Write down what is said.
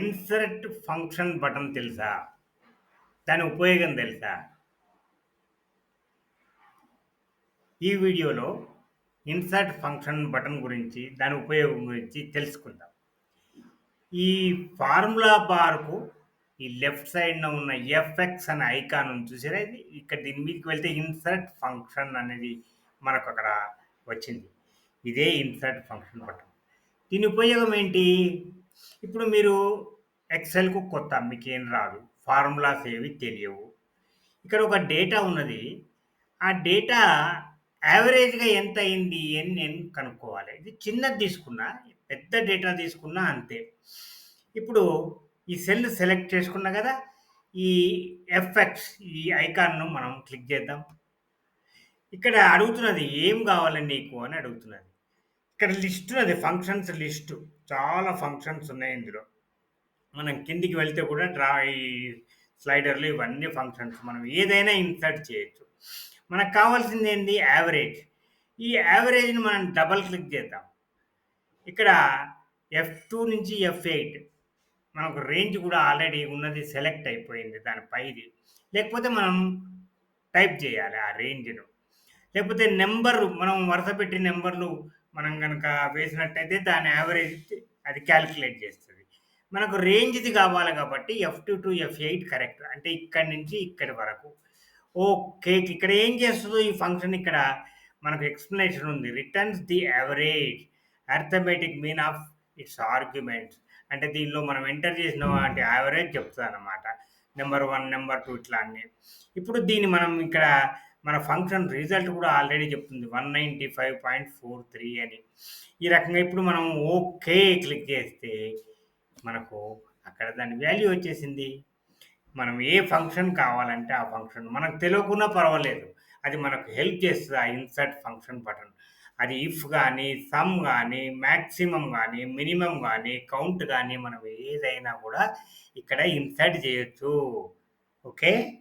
Insert function button తెలుసా? దాని ఉపయోగం తెలుసా? ఈ వీడియోలో ఇన్సర్ట్ ఫంక్షన్ బటన్ గురించి, దాని ఉపయోగం గురించి తెలుసుకుందాం. ఈ ఫార్ములా బార్‌కు ఈ లెఫ్ట్ సైడ్‌న ఉన్న ఎఫ్ఎక్స్ అనే ఐకాన్ చూసారా ఇది? ఇక్కడ దీని మీదకి వెళ్తే ఇన్సర్ట్ ఫంక్షన్ అనేది మనకు అక్కడ వచ్చింది. ఇదే ఇన్సర్ట్ ఫంక్షన్ బటన్. దీని ఉపయోగం ఏంటి? ఇప్పుడు మీరు ఎక్సెల్‌కు కొత్త మీకేం రాదు. ఫార్ములాస్ ఏవి తెలియవు. ఇక్కడ ఒక డేటా ఉన్నది. ఆ డేటా యావరేజ్‌గా ఎంత అయింది అని నేను కనుక్కోవాలి. ఇది చిన్నది తీసుకున్నా, పెద్ద డేటా తీసుకున్నా అంతే. ఇప్పుడు ఈ సెల్ సెలెక్ట్ చేసుకున్నా కదా! ఈ ఎఫ్ఎక్స్ ఈ ఐకాన్‌ను మనం క్లిక్ చేద్దాం. ఇక్కడ అడుగుతున్నది ఏం కావాలి నీకు అని అడుగుతున్నది. ఇక్కడ లిస్ట్ అది ఫంక్షన్స్ లిస్టు. చాలా ఫంక్షన్స్ ఉన్నాయి ఇందులో. మనం కిందికి వెళ్తే కూడా డ్రా ఈ స్లైడర్‌లు ఇవన్నీ ఫంక్షన్స్. మనం ఏదైనా ఇన్సర్ట్ చేయొచ్చు. మనకు కావాల్సింది ఏంటి యావరేజ్. ఈ యావరేజ్‌ని మనం డబుల్ క్లిక్ చేద్దాం. ఇక్కడ ఎఫ్ టూ నుంచి ఎఫ్ ఎయిట్ మనకు రేంజ్ కూడా ఆల్రెడీ ఉన్నది సెలెక్ట్ అయిపోయింది దాని పైది. లేకపోతే మనం టైప్ చేయాలి ఆ రేంజ్‌ను. లేకపోతే నెంబర్ మనం వరుస పెట్టి నెంబర్లు మనం కనుక వేసినట్టయితే దాని యావరేజ్ అది క్యాలిక్యులేట్ చేస్తుంది మనకు రేంజ్‌ది కావాలి కాబట్టి ఎఫ్2 టు ఎఫ్ ఎయిట్ కరెక్ట్. అంటే ఇక్కడి నుంచి ఇక్కడి వరకు. ఓ కేక్ ఇక్కడ ఏం చేస్తుందో ఈ ఫంక్షన్ ఇక్కడ మనకు ఎక్స్‌ప్లనేషన్ ఉంది. Returns the average arithmetic mean of its arguments. అంటే దీనిలో మనం ఎంటర్ చేసిన వాటి యావరేజ్ చెప్తాదనమాట నెంబర్ వన్ నెంబర్ టూ ఇట్లా అన్ని. ఇప్పుడు దీన్ని మనం ఇక్కడ మన ఫంక్షన్ రిజల్ట్ కూడా ఆల్రెడీ చెప్తుంది. 195.43 అని. ఈ రకంగా ఇప్పుడు మనం ఓకే క్లిక్ చేస్తే మనకు అక్కడ దాని వాల్యూ వచ్చేసింది. మనం ఏ ఫంక్షన్ కావాలంటే ఆ ఫంక్షన్ మనకు తెలియకున్నా పర్వాలేదు. అది మనకు హెల్ప్ చేస్తుంది ఆ ఇన్సర్ట్ ఫంక్షన్ బటన్. అది ఇఫ్ కానీ సమ్ కానీ మ్యాక్సిమం కానీ మినిమమ్ కానీ కౌంట్ కానీ మనం ఏదైనా కూడా ఇక్కడ ఇన్సర్ట్ చేయొచ్చు. ఓకే.